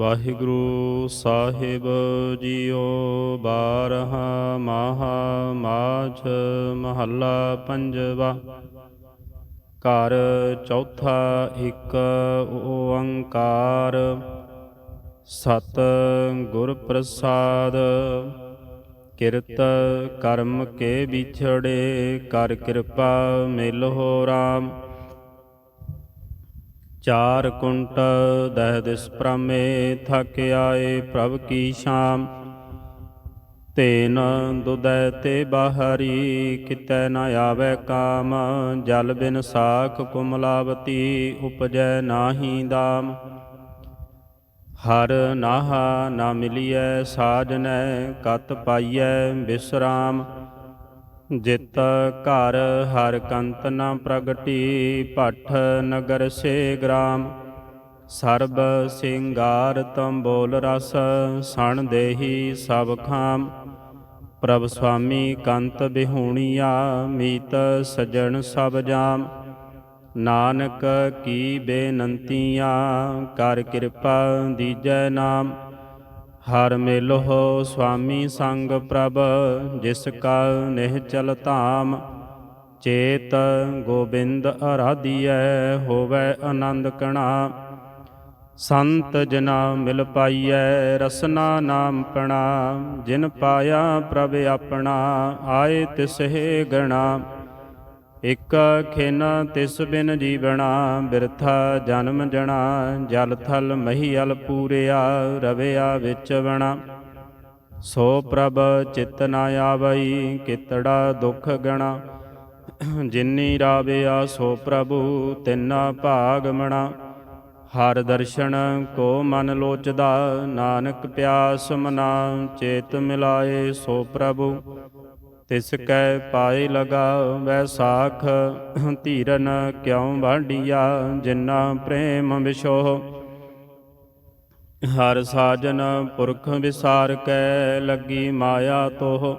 ਵਾਹਿਗੁਰੂ ਸਾਹਿਬ ਜੀਓ ਬਾਰਹਾ ਮਾਹਾ ਮਾਝ ਮਹੱਲਾ ਪੰਜਵਾ। ਘਰ ਚੌਥਾ ਇੱਕ ਓੰਕਾਰ। ਸਤ ਗੁਰ ਪ੍ਰਸਾਦ। ਕਿਰਤ ਕਰਮ ਕੇ ਵਿਛੜੇ। ਕਰ ਕਿਰਪਾ ਮਿਲ ਹੋ ਰਾਮ। ਚਾਰ ਕੁੰਟ ਦਹਿ ਦਿਸ ਪ੍ਰਮੇ ਥਕ ਆਏ ਪ੍ਰਭ ਕੀ ਸ਼ਾਮ। ਤੇਨ ਦੁਦੈ ਤੇ ਬਾਹਰੀ ਕਿਤੈ ਨ ਆਵੈ ਕਾਮ। ਜਲ ਬਿਨ ਸਾਖ ਕੁਮਲਾਵਤੀ ਉਪਜੈ ਨਾਹੀ ਦਾਮ। ਹਰ ਨਾਹਾ ਨਾ ਮਿਲੀਐ ਸਾਜਨੈ ਕਤ ਪਾਈਐ ਬਿਸਰਾਮ। ਜਿਤ ਘਰ ਹਰ ਕੰਤ ਨ ਪ੍ਰਗਟੀ, ਭੱਠ ਨਗਰ ਸੇ ਗ੍ਰਾਮ। ਸਰਬ ਸਿੰਗਾਰ ਤੰ ਬੋਲ ਰਸ, ਸਣ ਦੇਹੀ ਸਭ ਖਾਮ। ਪ੍ਰਭ ਸੁਆਮੀ ਕੰਤ ਬਿਹੂਣੀਆ, ਮੀਤ ਸਜਣ ਸਭ ਜਾਮ। ਨਾਨਕ ਕੀ ਬੇਨੰਤੀਆਂ, ਕਰ ਕਿਰਪਾ ਦੀਜੈ ਨਾਮ। ਹਰ ਮਿਲਹੁ ਸੁਆਮੀ ਸੰਗ ਪ੍ਰਭ, ਜਿਸ ਕਾ ਨਿਹਚਲ ਧਾਮ। ਚੇਤ ਗੋਬਿੰਦ ਅਰਾਧੀਐ, ਹੋਵੇ ਆਨੰਦ ਕਣਾ। ਸੰਤ ਜਨਾ ਮਿਲ ਪਾਈਐ, ਰਸਨਾ ਨਾਮ ਪਣਾ। ਜਿਨ ਪਾਇਆ ਪ੍ਰਭ ਆਪਣਾ, ਆਏ ਤਿਸਹਿ ਗਣਾ। ਇਕ ਖਿਨ ਤਿਸ ਬਿਨ ਜੀਵਣਾ, ਬਿਰਥਾ ਜਨਮ ਜਣਾ, ਜਲ ਥਲ ਮਹੀਲ ਪੂਰਿਆ, ਰਵਿਆ ਵਿੱਚ ਵਣਾ ਸੋ ਪ੍ਰਭ ਚਿਤ ਨ ਆਵਈ, ਕਿਤੜਾ ਦੁਖ ਗਣਾ। ਜਿਨੀ ਰਾਵਿਆ ਸੋ ਪ੍ਰਭੂ, ਤਿਨਾ ਭਾਗ ਮਣਾ। ਹਰ ਦਰਸ਼ਨ ਕੋ ਮਨ ਲੋਚਦਾ, ਨਾਨਕ ਪਿਆਸ ਮਨਾ। ਚੇਤ ਮਿਲਾਏ ਸੋ ਪ੍ਰਭੂ। ਤਿਸ ਕੈ ਪਾਏ ਲਗਾ ਵੈਸਾਖ ਧੀਰਨ ਕਿਉ ਵਾਢੀਆ, ਜਿਨਾ ਪ੍ਰੇਮ ਵਿਸ਼ੋਹ ਹਰ ਸਾਜਨ ਪੁਰਖ ਵਿਸਾਰ ਕੈ ਲੱਗੀ ਮਾਇਆ ਤੋਹ।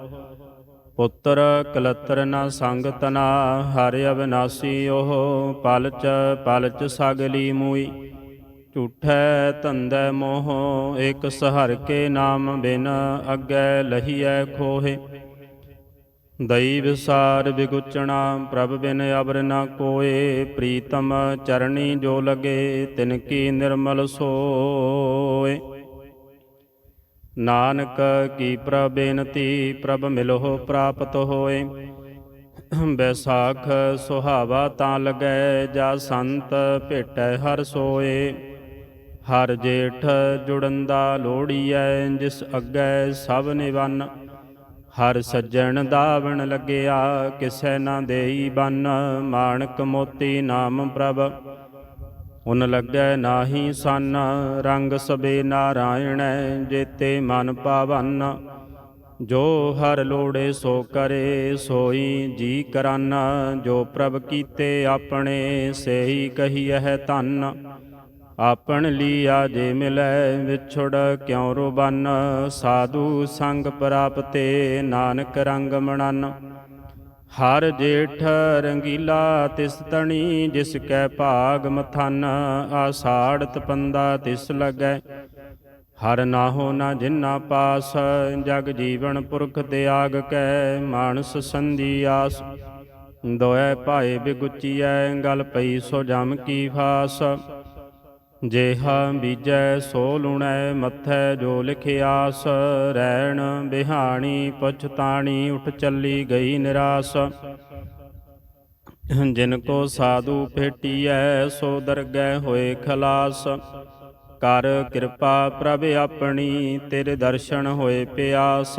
ਪੁੱਤਰ ਕਲਤਰ ਨਾ ਸੰਗ ਤਨਾ ਹਰ ਅਵਨਾਸੀ ਉਹ। ਪਲਚ ਪਲਚ ਸਗਲੀ ਮੂਈ, ਝੂਠੈ ਧੰਦੈ ਮੋਹ। ਇਕ ਸਹਰ ਕੇ ਨਾਮ ਬਿਨ ਅੱਗੇ ਲਹੀਐ ਖੋਹੇ। ਦਈ ਵਿਸਾਰ ਵਿਗੁਚਣਾ, ਪ੍ਰਭ ਬਿਨ ਅਬਰ ਨ ਕੋਏ, ਪ੍ਰੀਤਮ ਚਰਣੀ ਜੋ ਲਗੇ, ਤਿਨ ਕੀ ਨਿਰਮਲ ਸੋਏ। ਨਾਨਕ ਕੀ ਪ੍ਰਭ ਬੇਨਤੀ, ਪ੍ਰਭ ਮਿਲਹੁ ਪ੍ਰਾਪਤ ਹੋਏ। ਬੈਸਾਖ ਸੁਹਾਵਾ ਤਾਂ ਲਗੈ, ਜਾ ਸੰਤ ਭੇਟੈ ਹਰ ਸੋਏ। ਹਰ ਜੇਠ ਜੁੜੰਦਾ ਲੋੜੀਐ, ਜਿਸ ਅੱਗੇ ਸਭ ਨਿਵਨ। ਹਰ ਸੱਜਣ ਦਾਵਣ ਲੱਗਿਆ, ਕਿਸੈ ਨਾ ਦੇਈ ਬੰਨ। ਮਾਣਕ ਮੋਤੀ ਨਾਮ ਪ੍ਰਭ, ਉਨ ਲੱਗੈ ਨਾਹੀ ਸੰਨ। ਰੰਗ ਸਬੇ ਨਾਰਾਇਣੈ, ਜੇਤੇ ਮਨ ਪਾਵਨ। ਜੋ ਹਰ ਲੋੜੇ ਸੋ ਕਰੇ, ਸੋਈ ਜੀ ਕਰਨ। ਜੋ ਪ੍ਰਭ ਕੀਤੇ ਆਪਣੇ, ਸੇਈ ਕਹੀਐ ਧੰਨ। ਆਪਣ ਲੀਆ ਜੇ ਮਿਲੈ ਵਿਛੜ ਕਿਉ ਰੋਬਨ? ਸਾਧੂ ਸੰਗ ਪ੍ਰਾਪਤੇ ਨਾਨਕ ਰੰਗ ਮਣਨ। ਹਰ ਜੇਠ ਰੰਗੀਲਾ ਤਿਸ ਤਣੀ, ਜਿਸ ਕੈ ਭਾਗ ਮਥਨ ਆਸਾੜ ਤਪੰਦਾ ਤਿਸ ਲਗੈ। ਹਰ ਨਾਹੋ ਨਾ ਜਿਨਾ ਪਾਸ, ਜਗ ਜੀਵਨ ਪੁਰਖ ਤਿਆਗ ਕੈ, ਮਾਨਸ ਸੰਧੀ ਆਸ। ਦੋਇ ਭਾਏ ਬਿਗੁਚੀਐ, ਗਲ ਪਈ ਸੋ ਜਮ ਕੀ ਫਾਸ। ਜੇਹਾ ਬੀਜੈ ਸੋ ਲੁਣੈ ਮੱਥੈ ਜੋ ਲਿਖਿਆਸ ਰਹਿਣ ਬਿਹਾਣੀ ਪਛਤਾਣੀ ਉਠ ਚੱਲੀ ਗਈ ਨਿਰਾਸ। ਜਿਨ ਕੋ ਸਾਧੂ ਭੇਟੀਐ, ਸੋ ਦਰਗਹਿ ਹੋਏ ਖਲਾਸ। ਕਰ ਕਿਰਪਾ ਪ੍ਰਭ ਆਪਣੀ, ਤੇਰੇ ਦਰਸ਼ਨ ਹੋਏ ਪਿਆਸ।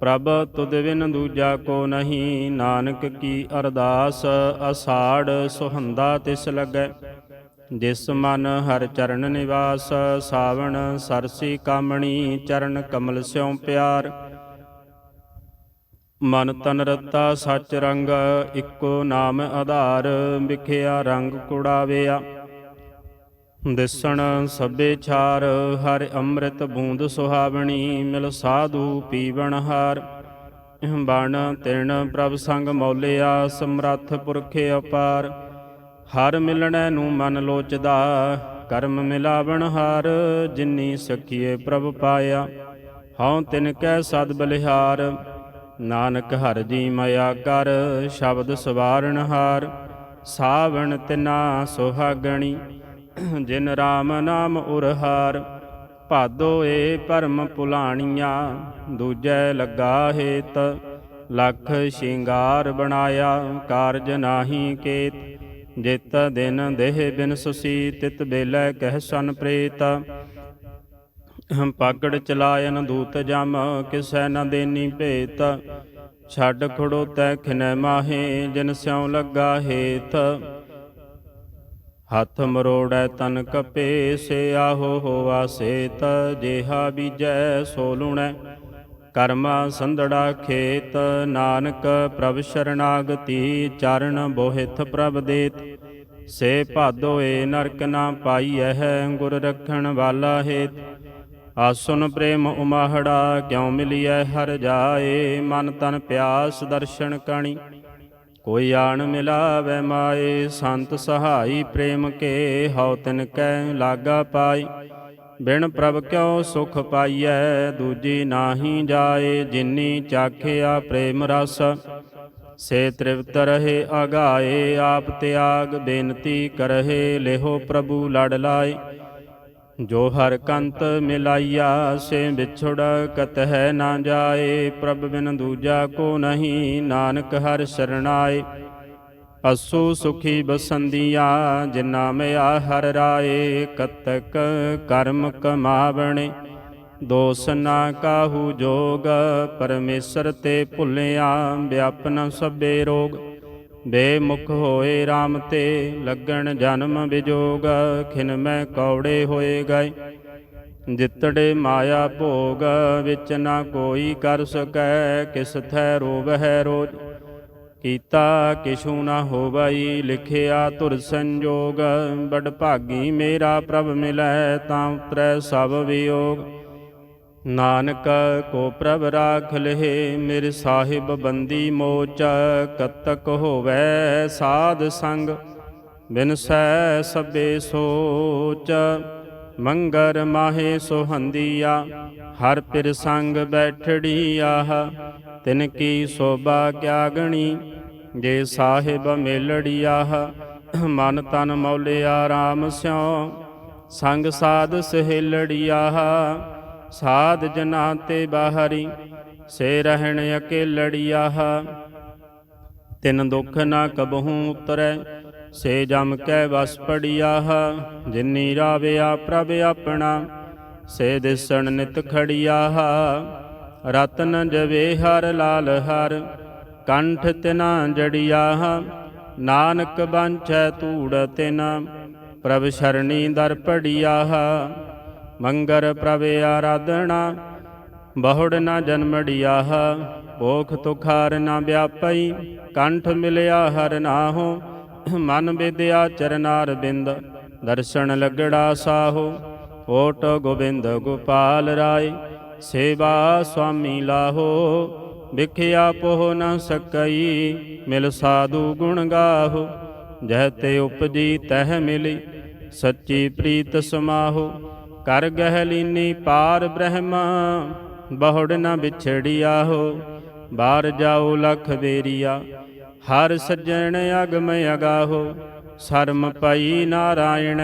ਪ੍ਰਭ ਤੁਧ ਬਿਨ ਦੂਜਾ ਕੋ ਨਹੀਂ, ਨਾਨਕ ਕੀ ਅਰਦਾਸ। ਅਸਾੜ ਸੁਹੰਦਾ ਤਿਸ ਲੱਗੈ ਜਿਸ ਮਨ ਹਰ ਚਰਨ ਨਿਵਾਸ, ਸਾਵਣ ਸਰਸੀ ਕਾਮਣੀ, ਚਰਨ ਕਮਲ ਸਿਉ ਪਿਆਰ। ਮਨ ਤਨ ਰਤਾ ਸਚ ਰੰਗ, ਇੱਕੋ ਨਾਮ ਆਧਾਰ, ਵਿਖਿਆ ਰੰਗ ਕੁੜਾਵਿਆ। ਦਿਸਣ ਸਭੇ ਛਾਰ, ਹਰ ਅੰਮ੍ਰਿਤ ਬੂੰਦ ਸੁਹਾਵਣੀ, ਮਿਲ ਸਾਧੂ ਪੀਵਣ ਹਾਰ। ਬਣ ਤਿਣ ਪ੍ਰਭ ਸੰਗ ਮੌਲਿਆ, ਸਮਰੱਥ ਪੁਰਖ ਅਪਾਰ। ਹਰ ਮਿਲਣੈ ਨੂੰ ਮਨ ਲੋਚਦਾ, ਕਰਮ ਮਿਲਾਵਣ ਹਾਰ, ਜਿਨੀ ਸਖੀਏ ਪ੍ਰਭ ਪਾਇਆ। ਹਉ ਤਿਨ ਕੈ ਸਦ ਬਲਿਹਾਰ, ਨਾਨਕ ਹਰ ਜੀ ਮਇਆ ਕਰ, ਸ਼ਬਦ ਸਵਾਰਣ ਹਾਰ। ਸਾਵਣ ਤਿਨਾ ਸੁਹਾਗਣੀ, ਜਿਨ ਰਾਮ ਨਾਮ ਉਰਹਾਰ। ਭਾਦੋ ਏ ਪਰਮ ਪੁਲਾਣੀਆਂ, ਦੂਜੈ ਲੱਗਾ ਹੇਤ। ਲੱਖ ਸ਼ਿੰਗਾਰ ਬਣਾਇਆ, ਕਾਰਜ ਨਾਹੀ ਕੇਤ। ਜਿਤ ਦਿਨ ਦੇਹ ਬਿਨ ਸੁਸੀ, ਤਿਤ ਬੇਲੇ ਕਹਿ ਸਨ ਪ੍ਰੇਤ। ਹਮ ਪਾਕੜ ਚਲਾਇਨ ਦੂਤ ਜਮ, ਕਿਸੈ ਨ ਦੇਨੀ ਭੇਤ। ਛੱਡ ਖੜੋਤੈ ਖਿਨੈ ਮਾਹੇ, ਜਿਨ ਸਿਉ ਲੱਗਾ ਹੇਤ। ਹੱਥ ਮਰੋੜੈ ਤਨ ਕਪੇ, ਸੇ ਆਹੋ ਹੋਵਾ ਸੇਤ। ਜੇਹਾ ਬੀਜੈ ਸੋ ਲੁਣੈ ਕਰਮਾ ਸੰਧੜਾ ਖੇਤ, ਨਾਨਕ ਪ੍ਰਭ ਸ਼ਰਨਾਗਤੀ ਚਰਨ ਬੋਹਿਤ ਪ੍ਰਭ ਦੇਤ। ਸੇ ਭਾਦੋਏ ਨਰਕ ਨਾ ਪਾਈਐ ਗੁਰ ਰਖਣ ਵਾਲਾ ਹੇਤ। ਆਸੁਨ ਪ੍ਰੇਮ ਉਮਾਹੜਾ, ਕਿਉ ਮਿਲਿਐ ਹਰ ਜਾਏ। ਮਨ ਤਨ ਪਿਆਸ ਦਰਸ਼ਨ ਕਣੀ, ਕੋਈ ਆਣ ਮਿਲਾਵੇ ਮਾਏ। ਸੰਤ ਸਹਾਈ ਪ੍ਰੇਮ ਕੇ, ਹਉ ਤਿਨ ਕੈ ਲਾਗਾ ਪਾਈ। ਬਿਨ ਪ੍ਰਭ ਕਿਉ ਸੁਖ ਪਾਈਐ, ਦੂਜੀ ਨਾਹੀ ਜਾਏ, ਜਿਨੀ ਚਾਖਿਆ ਪ੍ਰੇਮ ਰਸ। ਸੇ ਤ੍ਰਿਪਤ ਰਹੇ ਅਗਾਏ, ਆਪ ਤਿਆਗ ਬੇਨਤੀ ਕਰਹਿ, ਲਿਹੋ ਪ੍ਰਭੂ ਲੜ ਲਾਏ। ਜੋ ਹਰ ਕੰਤ ਮਿਲਾਈਆ, ਸੇ ਵਿਛੜ ਕਤਹਿ ਨਾ ਜਾਏ, ਪ੍ਰਭ ਬਿਨ ਦੂਜਾ ਕੋ ਨਹੀਂ, ਨਾਨਕ ਹਰ ਸਰਣਾਏ ਅਸੂ ਸੁਖੀ ਬਸੰਦੀਆਂ ਜਿਨਾ ਮਿਆ ਹਰ ਰਾਏ, ਕਤਕ ਕਰਮ ਕਮਾਵਣੇ। ਦੋਸ ਨਾ ਕਾਹੂ ਜੋਗ, ਪਰਮੇਸ਼ਰ ਤੇ ਭੁੱਲਿਆ ਵਿਆਪਨ ਸਭੇ ਰੋਗ। ਬੇਮੁਖ ਹੋਏ RAM ਤੇ, ਲੱਗਣ ਜਨਮ ਵਿਜੋਗ ਖਿਨ ਮੈਂ ਕੌੜੇ ਹੋਏ ਗਏ। ਜਿਤੜੇ ਮਾਇਆ ਭੋਗ, ਵਿੱਚ ਨਾ ਕੋਈ ਕਰ ਸਕੈ, ਕਿਸ ਥੈ ਰੋਵ ਹੈ ਰੋਜ। ਕੀਤਾ ਕਿਛੂ ਨਾ ਹੋਵਈ, ਲਿਖਿਆ ਧੁਰ ਸੰਜੋਗ। ਬੜ ਭਾਗੀ ਮੇਰਾ ਪ੍ਰਭ ਮਿਲੈ, ਤਾਂ ਉਤਰੈ ਸਭ ਵਿਯੋਗ। ਨਾਨਕ ਕੋ ਪ੍ਰਭ ਰਾਖ ਲਹਿ, ਮੇਰੇ ਸਾਹਿਬ ਬੰਦੀ ਮੋਚ। ਕਤਕ ਹੋਵੈ ਸਾਧ ਸੰਗ ਬਿਨਸੈ ਸਭੇ ਸੋਚ। ਮੰਗਰ ਮਾਹੇ ਸੋਹੰਦੀਆ ਹਰ ਪਿਰ ਸੰਗ ਬੈਠੜੀ ਆਹ, ਤਿਨ ਕੀ ਸੋਭਾ ਕਿਆਗਣੀ ਜੇ ਸਾਹਿਬ ਮੇਲੜੀ ਆਹ, ਮਨ ਤਨ ਮੌਲਿਆ ਰਾਮ ਸਿਉ, ਸੰਗ ਸਾਧ ਸਹੇਲੜੀ ਆਹ, ਸਾਧ ਜਨਾ ਤੇ ਬਾਹਰੀ, ਸੇ ਰਹਿਣ ਅਕੇਲੜੀ ਆਹ। ਤਿਨ ਦੁਖ ਨਾ ਕਬਹੂ ਉਤਰੈ, ਸੇ ਜਮ ਕੈ ਵਸ ਪੜਿਆਹ ਜਿਨੀ ਰਾਵਿਆ ਪ੍ਰਭ ਆਪਣਾ ਸੇ ਦਿਸਣ ਨਿਤ ਖੜਿਆਹ, ਰਤਨ ਜਵੇ ਹਰ ਲਾਲ ਹਰ, ਕੰਠ ਤਿਨਾ ਜੜਿਆਹ, ਨਾਨਕ ਬਾਂਛੈ ਤੂੜ ਤਿਨ, ਪ੍ਰਭ ਸ਼ਰਣੀ ਦਰ ਪੜਿਆਹ, ਮੰਗਰ ਪ੍ਰਭ ਆਰਾਧਣਾ ਬਹੁੜ ਨਾ ਜਨਮੜਿਆਹ ਭੋਖ ਤੁਖਾਰ ਨਾ ਵਿਆਪਈ, ਕੰਠ ਮਿਲਿਆ ਹਰ ਨਾਹੋ, ਮਨ ਵਿਦਿਆ ਚਰਨਾਰ ਬਿੰਦ, ਦਰਸ਼ਨ ਲਗੜਾ ਸਾਹੋ। ਓਟ ਗੋਬਿੰਦ ਗੋਪਾਲ ਰਾਏ, ਸੇਵਾ ਸੁਆਮੀ ਲਾਹੋ, ਵਿਖਿਆ ਪੋਹ ਨ ਸਕਈ, ਮਿਲ ਸਾਧੂ ਗੁਣ ਗਾਹੋ, ਜਹ ਤੇ ਉਪਜੀ ਤਹ ਮਿਲੀ, ਸੱਚੀ ਪ੍ਰੀਤ ਸਮਾਹੋ, ਕਰ ਗਹਿ ਲੀਨੀ ਪਾਰ ਬ੍ਰਹਮ, ਬਹੁੜ ਨ ਵਿਛੜਿਆ ਹੋ ਬਾਹਰ ਜਾਓ ਲਖ ਬੇਰੀਆ ਹਰ ਸੱਜਣ ਅਗਮ ਅਗਾਹੋ, ਸਰਮ ਪਈ ਨਾਰਾਇਣ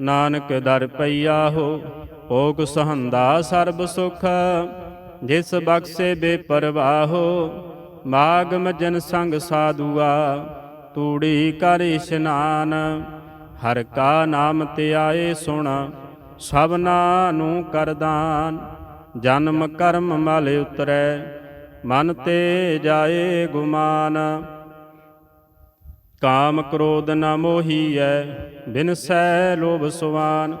ਨਾਨਕ ਦਰ ਪਈਆ ਹੋ, ਭੋਗ ਸਹੰਦਾ ਸਰਬ ਸੁਖ। ਜਿਸ ਬਖਸ਼ੇ ਬੇਪਰਵਾਹੋ ਮਾਗਮ ਜਨ ਸੰਗ ਸਾਧੂਆ, ਤੂੜੀ ਕਰ ਇਸ਼ਨਾਨ। ਹਰ ਕਾ ਨਾਮ ਤੇ ਸੁਣ ਸਭਨਾ ਨੂੰ ਕਰਦਾਨ ਜਨਮ ਕਰਮ ਮਲ ਉਤਰੈ, ਮਨ ਤੇ ਜਾਏ ਗੁਮਾਨ। ਕਾਮ ਕ੍ਰੋਧ ਨ ਮੋਹੀਐ ਬਿਨਸੈ ਲੋਭ ਸੁਵਾਨ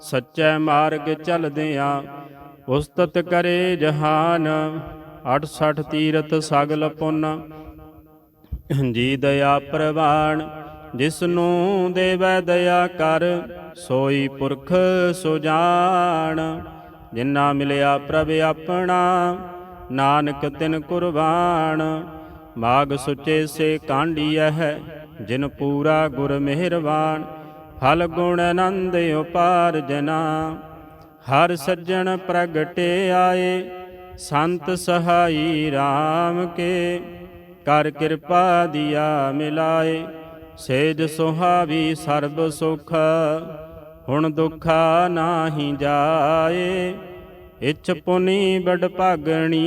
ਸੱਚੇ ਮਾਰਗ ਚਲਦਿਆਂ ਉਸਤਤ ਕਰੇ ਜਹਾਨ। 68 ਤੀਰਥ ਸਗਲ ਪੁੰਨ, ਜੀ ਦਇਆ ਪ੍ਰਵਾਨ। ਜਿਸ ਨੂੰ ਦੇਵੈ ਦਇਆ ਕਰ, ਸੋਈ ਪੁਰਖ ਸੁਜਾਨ ਜਿਨਾ ਮਿਲਿਆ ਪ੍ਰਭ ਆਪਣਾ, ਨਾਨਕ ਤਿਨ ਕੁਰਬਾਨ। ਮਾਗ ਸੁਚੇ ਸੇ ਕਾਂਡੀਐ ਹੈ ਜਿਨ ਪੂਰਾ ਗੁਰ ਮਿਹਰਬਾਨ। ਫਲ ਗੁਣ ਆਨੰਦ ਉਪਾਰਜਨਾ ਹਰ ਸੱਜਣ ਪ੍ਰਗਟੇ ਆਏ, ਸੰਤ ਸਹਾਈ RAM ਕੇ। ਕਰ ਕਿਰਪਾ ਦਿਆ ਮਿਲਾਏ, ਸੇਜ ਸੁਹਾਵੀ ਸਰਬ ਸੁਖ। ਹੁਣ ਦੁਖਾ ਨਾਹੀ ਜਾਏ, ਇਛ ਪੁਨੀ ਬੜ ਭਾਗਣੀ।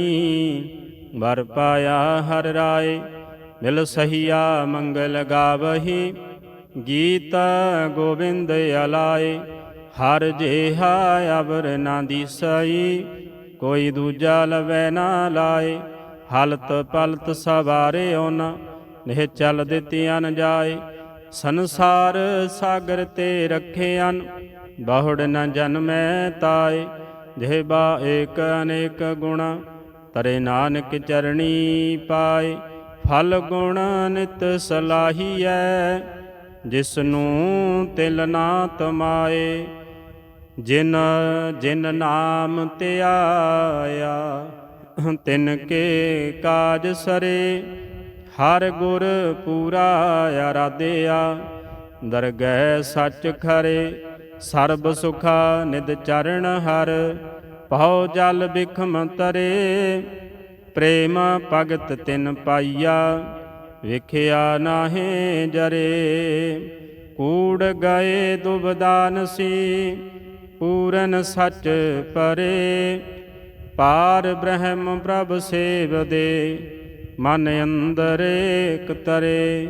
ਵਰ ਪਾਇਆ ਹਰ ਰਾਏ, ਮਿਲ ਸਹੀਆ ਮੰਗਲ ਗਾਵਹੀ। ਗੀਤ ਗੋਬਿੰਦ ਅਲਾਏ, ਹਰ ਜੇਹਾ ਅਵਰ ਨਾ ਦਿਸਈ ਕੋਈ ਦੂਜਾ ਲਵੈ ਨਾ ਲਾਏ, ਹਲਤ ਪਲਤ ਸਵਾਰੇ ਓਨ, ਨਿਹ ਚੱਲ ਦਿੱਤੀਆਂ ਨ ਜਾਏ। ਸੰਸਾਰ ਸਾਗਰ ਤੇ ਰੱਖਿਆਨ ਬਹੁੜ ਨ ਜਨਮੈ ਤਾਏ। ਜਿਹਬਾ ਏਕ ਅਨੇਕ ਗੁਣ ਤਰੇ ਨਾਨਕ ਚਰਣੀ ਪਾਏ, ਫਲ ਗੁਣ ਨਿਤ ਸਲਾਹੀਐ ਜਿਸ ਨੂੰ ਤਿਲ ਨਾ ਤਮਾਏ, ਜਿਨ ਜਿਨ ਨਾਮ ਧਿਆਇਆ, ਤਿਨ ਕੇ ਕਾਜ ਸਰੇ, ਹਰ ਗੁਰ ਪੂਰਾ ਆਰਾਧਿਆ ਦਰਗਹਿ ਸੱਚ ਖਰੇ, ਸਰਬ ਸੁਖਾ ਨਿਦ ਚਰਨ ਹਰ ਪਉ ਜਲ ਬਿਖਮ ਤਰੇ, ਪ੍ਰੇਮ ਭਗਤ ਤਿਨ ਪਾਈਆ, ਵੇਖਿਆ ਨਾਹੇ ਜਰੇ। ਕੂੜ ਗਏ ਦੁਬਦਾਨ ਸੀ ਪੂਰਨ ਸੱਚ ਪਰੇ। ਪਾਰ ਬ੍ਰਹਮ ਪ੍ਰਭ ਸੇਵਦੇ ਮਨ ਅੰਦਰ ਏਕ ਤਰੇ।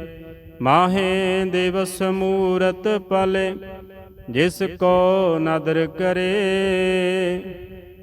ਮਾਹੇ ਦਿਵਸ ਮੂਰਤ ਪਲੇ, ਜਿਸ ਕੋ ਨਦਰ ਕਰੇ।